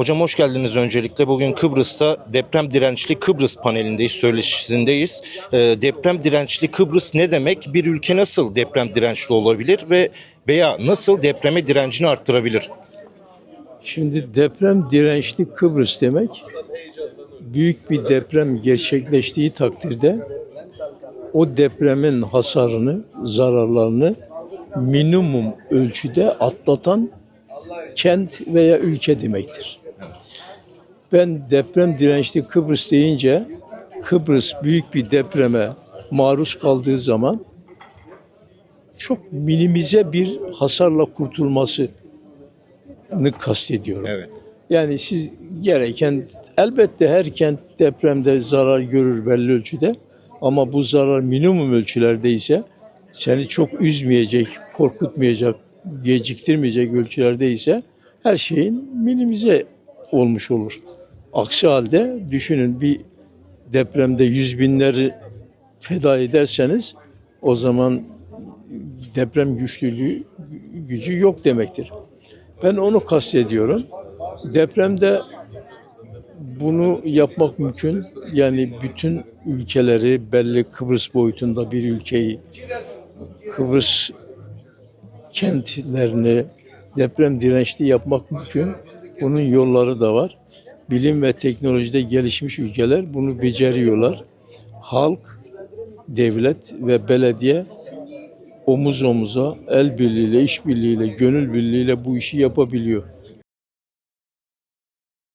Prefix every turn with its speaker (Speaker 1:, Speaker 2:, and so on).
Speaker 1: Hocam hoş geldiniz öncelikle. Bugün Kıbrıs'ta deprem dirençli Kıbrıs panelindeyiz, söyleşisindeyiz. Ee, deprem dirençli Kıbrıs ne demek? Bir ülke nasıl deprem dirençli olabilir ve veya nasıl depreme direncini arttırabilir?
Speaker 2: Şimdi deprem dirençli Kıbrıs demek büyük bir deprem gerçekleştiği takdirde o depremin hasarını, zararlarını minimum ölçüde atlatan kent veya ülke demektir. Ben deprem dirençli Kıbrıs deyince Kıbrıs büyük bir depreme maruz kaldığı zaman çok minimize bir hasarla kurtulması kastediyorum.
Speaker 1: Evet.
Speaker 2: Yani siz gereken elbette her kent depremde zarar görür belli ölçüde ama bu zarar minimum ölçülerde ise seni çok üzmeyecek, korkutmayacak, geciktirmeyecek ölçülerde ise her şeyin minimize olmuş olur. Aksi halde düşünün bir depremde yüz binleri feda ederseniz o zaman deprem güçlülüğü gücü yok demektir. Ben onu kastediyorum. Depremde bunu yapmak mümkün. Yani bütün ülkeleri belli Kıbrıs boyutunda bir ülkeyi Kıbrıs kentlerini deprem dirençli yapmak mümkün. Bunun yolları da var. Bilim ve teknolojide gelişmiş ülkeler bunu beceriyorlar. Halk, devlet ve belediye omuz omuza, el birliğiyle, iş birliğiyle, gönül birliğiyle bu işi yapabiliyor.